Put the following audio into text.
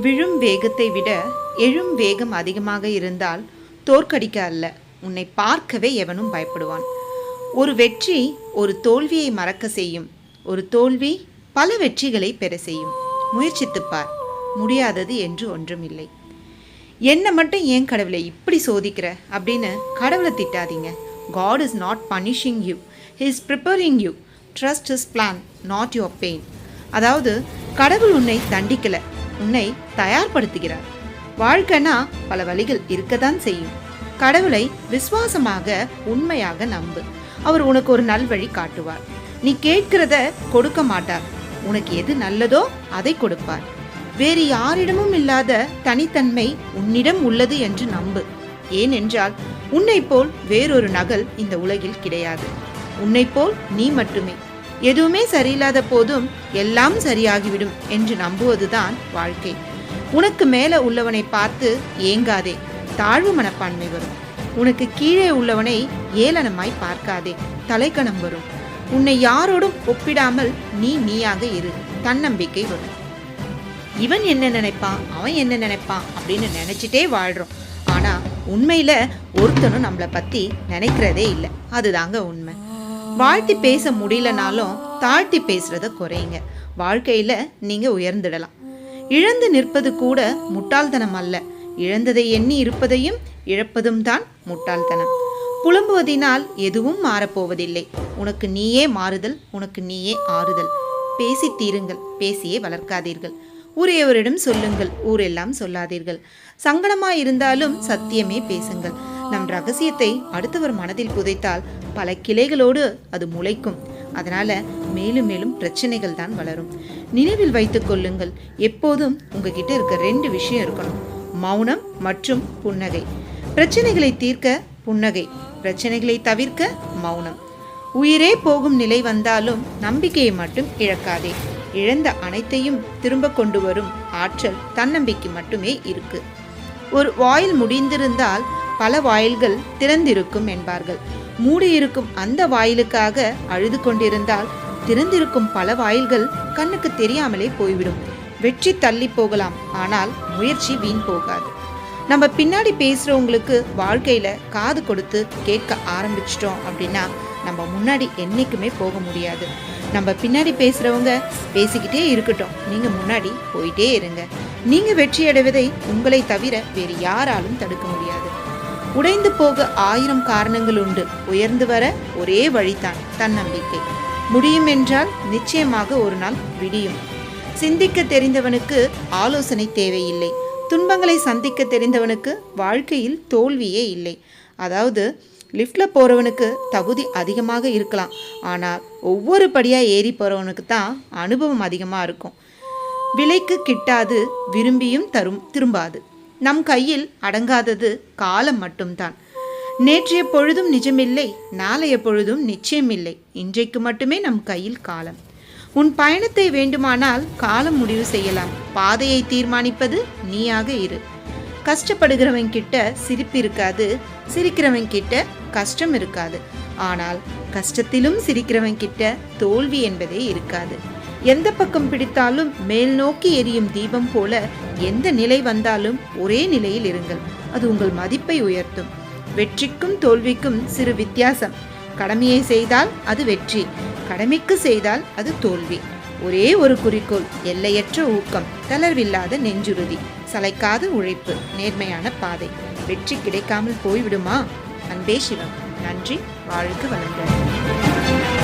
விழும் வேகத்தை விட எழும் வேகம் அதிகமாக இருந்தால் தோற்கடிக்க அல்ல. உன்னை பார்க்கவே எவனும் பயப்படுவான். ஒரு வெற்றி ஒரு தோல்வியை மறக்க செய்யும். ஒரு தோல்வி பல வெற்றிகளை பெற செய்யும். முயற்சித்துப்பார் முடியாதது என்று ஒன்றுமில்லை. என்னை மட்டும் ஏன் கடவுளை இப்படி சோதிக்கிற? அப்படின்னு கடவுளை திட்டாதீங்க. God is not punishing you he is preparing you trust his plan not your pain அதாவது கடவுள் உன்னை தண்டிக்கலை. உன்னை தயார்படுத்துகிறார். வாழ்க்கைனா பல வழிகள் இருக்கத்தான் செய்யும். கடவுளை விசுவாசமாக உண்மையாக நம்பு. அவர் உனக்கு ஒரு நல்வழி காட்டுவார். நீ கேட்கிறத கொடுக்க மாட்டார். உனக்கு எது நல்லதோ அதை கொடுப்பார். வேறு யாரிடமும் இல்லாத தனித்தன்மை உன்னிடம் உள்ளது என்று நம்பு. ஏனென்றால் உன்னை போல் வேறொரு நகல் இந்த உலகில் கிடையாது. உன்னை போல் நீ மட்டுமே. எதுவுமே சரியில்லாத போதும் எல்லாம் சரியாகிவிடும் என்று நம்புவதுதான் வாழ்க்கை. உனக்கு மேலே உள்ளவனை பார்த்து ஏங்காதே தாழ்வு மனப்பான்மை வரும். உனக்கு கீழே உள்ளவனை ஏளனமாய் பார்க்காதே தலைக்கணம் வரும். உன்னை யாரோடும் ஒப்பிடாமல் நீ நீயாக இரு தன்னம்பிக்கை வரும். இவன் என்ன நினைப்பான் அவன் என்ன நினைப்பான் அப்படின்னு நினைச்சிட்டே வாழ்றோம். ஆனா உண்மையில ஒருத்தனும் நம்மளை பத்தி நினைக்கிறதே இல்லை. அதுதாங்க உண்மை. வாழ்த்தி பேச முடியலனாலும் தாழ்த்தி பேசுறத குறையுங்க. வாழ்க்கையில நீங்க உயர்ந்துடலாம். இழந்து நிற்பது கூட முட்டாள்தனம் அல்ல. இழந்ததை எண்ணி இருப்பதையும் இழப்பதும் தான் முட்டாள்தனம். புலம்புவதினால் எதுவும் மாறப்போவதில்லை. உனக்கு நீயே மாறுதல் உனக்கு நீயே ஆறுதல். பேசி தீருங்கள் பேசியே வளர்க்காதீர்கள். ஊரையவரிடம் சொல்லுங்கள் ஊரெல்லாம் சொல்லாதீர்கள். சங்கடமாக இருந்தாலும் சத்தியமே பேசுங்கள். நம் ரகசியத்தை அடுத்தவர் மனதில் புதைத்தால் பல கிளைகளோடு அது முளைக்கும். அதனால மேலும் மேலும் பிரச்சனைகள் தான் வளரும். நினைவில் வைத்துக் கொள்ளுங்கள் எப்போதும் உங்ககிட்ட இருக்க ரெண்டு விஷயம் இருக்கணும். மௌனம் மற்றும் புன்னகை. பிரச்சனைகளை தீர்க்க புன்னகை பிரச்சனைகளை தவிர்க்க மௌனம். உயிரே போகும் நிலை வந்தாலும் நம்பிக்கையை மட்டும் இழக்காதே. இழந்த அனைத்தையும் திரும்ப கொண்டு வரும் ஆற்றல் தன்னம்பிக்கை மட்டுமே இருக்கு. ஒரு வாயில் முடிந்திருந்தால் பல வாயில்கள் திறந்திருக்கும் என்பார்கள். மூடியிருக்கும் அந்த வாயிலுக்காக அழுது கொண்டிருந்தால் திறந்திருக்கும் பல வாயில்கள் கண்ணுக்கு தெரியாமலே போய்விடும். வெற்றி தள்ளி போகலாம் ஆனால் முயற்சி வீண் போகாது. நம்ம பின்னாடி பேசுகிறவங்களுக்கு வாழ்க்கையில் காது கொடுத்து கேட்க ஆரம்பிச்சிட்டோம் அப்படின்னா நம்ம முன்னாடி என்றைக்குமே போக முடியாது. நம்ம பின்னாடி பேசுகிறவங்க பேசிக்கிட்டே இருக்கட்டும். நீங்கள் முன்னாடி போயிட்டே இருங்க. நீங்கள் வெற்றி அடைவதை உங்களை தவிர வேறு யாராலும் தடுக்க முடியாது. உடைந்து போக ஆயிரம் காரணங்கள் உண்டு. உயர்ந்து வர ஒரே வழிதான் தன்னம்பிக்கை. முடியும் என்றால் நிச்சயமாக ஒரு நாள் விடியும். சிந்திக்க தெரிந்தவனுக்கு ஆலோசனை தேவையில்லை. துன்பங்களை சந்திக்க தெரிந்தவனுக்கு வாழ்க்கையில் தோல்வியே இல்லை. அதாவது லிஃப்டில் போகிறவனுக்கு தகுதி அதிகமாக இருக்கலாம். ஆனால் ஒவ்வொரு படியாக ஏறி போகிறவனுக்கு தான் அனுபவம் அதிகமாக இருக்கும். விலைக்கு கிட்டாது விரும்பியும் தரும் திரும்பாது. நம் கையில் அடங்காதது காலம் மட்டும்தான். நேற்றைய பொழுதும் நிஜமில்லை நாளைய பொழுதும் நிச்சயமில்லை. இன்றைக்கு மட்டுமே நம் கையில் காலம். உன் பயணத்தை வேண்டுமானால் காலம் முடிவு செய்யலாம். பாதையை தீர்மானிப்பது நீயாக இரு. கஷ்டப்படுகிறவன் கிட்ட சிரிப்பு இருக்காது சிரிக்கிறவன் கிட்ட கஷ்டம் இருக்காது. ஆனால் கஷ்டத்திலும் சிரிக்கிறவன் கிட்ட தோல்வி என்பதே இருக்காது. எந்த பக்கம் பிடித்தாலும் மேல் நோக்கி எரியும் தீபம் போல எந்த நிலை வந்தாலும் ஒரே நிலையில் இருங்கள். அது உங்கள் மதிப்பை உயர்த்தும். வெற்றிக்கும் தோல்விக்கும் சிறு வித்தியாசம். கடமையை செய்தால் அது வெற்றி. கடமைக்கு செய்தால் அது தோல்வி. ஒரே ஒரு குறிக்கோள் எல்லையற்ற ஊக்கம் தளர்வில்லாத நெஞ்சுறுதி சளைக்காத உழைப்பு நேர்மையான பாதை. வெற்றி கிடைக்காமல் போய்விடுமா? அன்பே சிவம். நன்றி. வாழ்க வளங்கள்